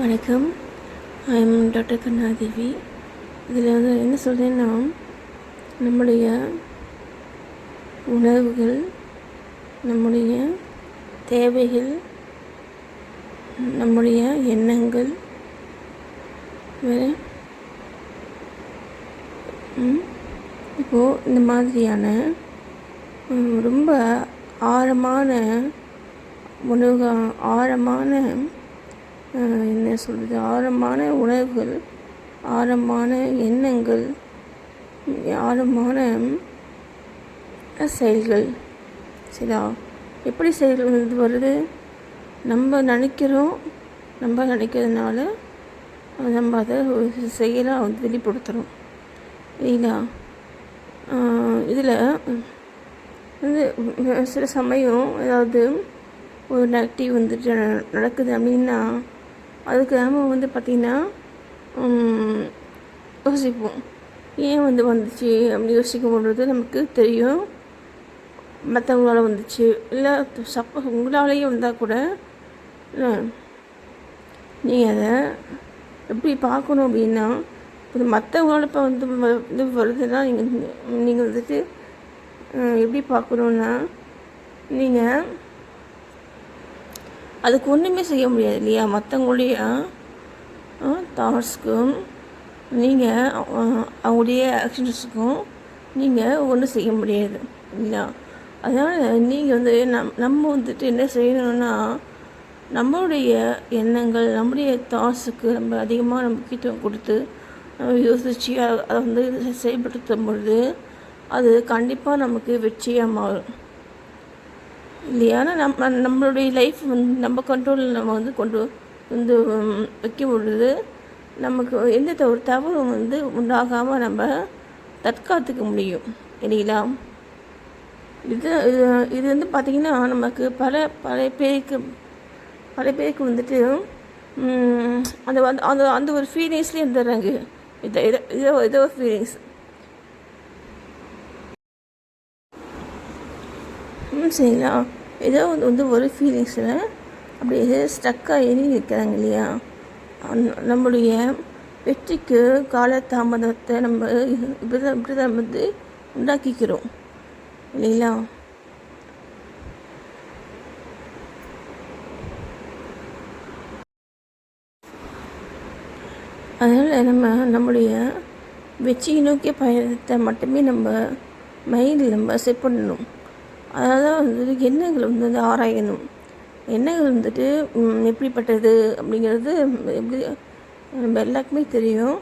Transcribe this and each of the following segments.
வணக்கம். I'm doctor கண்ணாதேவி இதில் வந்து என்ன சொல்கிறேன்னா நம்முடைய உணவுகள் நம்முடைய தேவைகள் நம்முடைய எண்ணங்கள் வேறு? இப்போது இந்த மாதிரியான ரொம்ப ஆழமான உணவு ஆழமான என்ன சொல்கிறது ஆழமான உணர்வுகள் ஆழமான எண்ணங்கள் ஆழமான செயல்கள். சரியா? எப்படி செயல்கள் இது வருது? நம்ம நினைக்கிறோம் நம்ம நினைக்கிறதுனால நம்ம அதை செயலாக வந்து வெளிப்படுத்துகிறோம் இல்லைங்களா இதில் வந்து சில சமயம் ஏதாவது ஒரு நெகட்டிவ் வந்துட்டு நடக்குது அப்படின்னா அதுக்கு நம்ம வந்து பார்த்திங்கன்னா யோசிப்போம். ஏன் வந்து வந்துச்சு அப்படி யோசிக்கும் பொழுது நமக்கு தெரியும். மற்றவங்களால வந்துச்சு. இல்லை சப்ப உங்களாலேயே வந்தால் கூட நீங்கள் அதை எப்படி பார்க்கணும் அப்படின்னா இப்போ மற்றவங்களால இப்போ வந்து இது வருதுன்னா நீங்கள் நீங்கள் வந்துட்டு எப்படி பார்க்கணுன்னா நீங்கள் அதுக்கு ஒன்றுமே செய்ய முடியாது இல்லையா? மற்றவங்களுடைய தாட்ஸ்க்கும் நீங்கள் அவங்களுடைய ஆக்ஷன்ஸுக்கும் நீங்கள் ஒன்றும் செய்ய முடியாது இல்லையா? அதனால் நீங்கள் வந்து நம் நம்ம வந்துட்டு என்ன செய்யணும்னா நம்மளுடைய எண்ணங்கள் நம்முடைய தாட்ஸுக்கு நம்ம அதிகமாக முக்கியத்துவம் கொடுத்து யோசித்து அதை வந்து செயல்படுத்தும் பொழுது அது கண்டிப்பாக நமக்கு வெற்றியாக மாறும். இல்லையா? நம்ம நம்மளுடைய லைஃப் வந்து நம்ம கண்ட்ரோலில் நம்ம வந்து கொண்டு வந்து வைக்க பொழுது நமக்கு எந்த ஒரு தவறும் வந்து உண்டாகாமல் நம்ம தற்காத்துக்க முடியும். இல்லைங்களா? இது இது இது வந்து பார்த்திங்கன்னா நமக்கு பல பல பேருக்கு பல பேருக்கு வந்துட்டு அந்த வந்து அந்த அந்த ஒரு ஃபீலிங்ஸ்லேயே இருந்துடுறாங்க. இதை இதை இதோ இதோ ஃபீலிங்ஸ் சரிங்களா. ஏதோ வந்து ஒரு ஃபீலிங்ஸில் அப்படியே ஸ்டக்காக ஏறி நிற்கிறாங்க இல்லையா? நம்மளுடைய வெற்றிக்கு காலதாமதத்தை நம்ம இப்படி தான் இப்படி தான் வந்து உண்டாக்கிக்கிறோம். இல்லைங்களா? அதனால் நம்ம நம்முடைய வெற்றியை நோக்கிய பயணத்தை மட்டுமே நம்ம மைண்டில் நம்ம செட் பண்ணணும். அதனால் வந்துட்டு எண்ணங்கள் வந்து ஆராயணும். எண்ணங்கள் வந்துட்டு எப்படிப்பட்டது அப்படிங்கிறது எப்படி நம்ம எல்லாருக்குமே தெரியும்.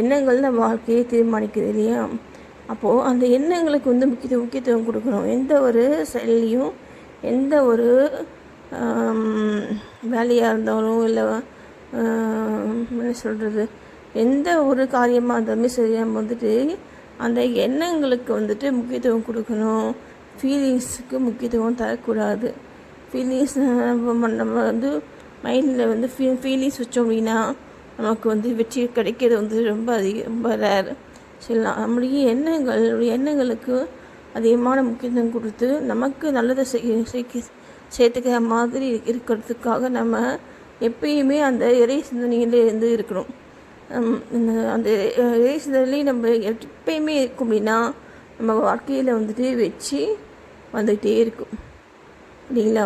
எண்ணங்கள் தான் வாழ்க்கையை தீர்மானிக்குது இல்லையா? அப்போது அந்த எண்ணங்களுக்கு வந்து முக்கியத்துவ முக்கியத்துவம் கொடுக்கணும். எந்த ஒரு செயலையும் எந்த ஒரு வேலையாக இருந்தாலும் இல்லை என்ன சொல்கிறது எந்த ஒரு காரியமாக இருந்தாலுமே சரி நம்ம வந்துட்டு அந்த எண்ணங்களுக்கு வந்துட்டு முக்கியத்துவம் கொடுக்கணும். ஃபீலிங்ஸுக்கு முக்கியத்துவம் தரக்கூடாது. ஃபீலிங்ஸ் நம்ம வந்து மைண்டில் வந்து ஃபீ ஃபீலிங்ஸ் வச்சோம் அப்படின்னா நமக்கு வந்து வெற்றி கிடைக்கிறது வந்து ரொம்ப அதிகம் ரொம்ப ரேர் சரி நம்முடைய எண்ணங்கள் எண்ணங்களுக்கு அதிகமான முக்கியத்துவம் கொடுத்து நமக்கு நல்லதை செய் சேர்த்துக்கிற மாதிரி இருக்கிறதுக்காக நம்ம எப்பயுமே அந்த இறை சிந்தனையிலே இருந்து இருக்கணும். அந்த இறை சிந்தனையிலே நம்ம எப்பயுமே இருக்கும் அப்படின்னா நம்ம வாழ்க்கையில் வந்துட்டு வச்சு வந்துகிட்டே இருக்கும். இல்லைங்களா?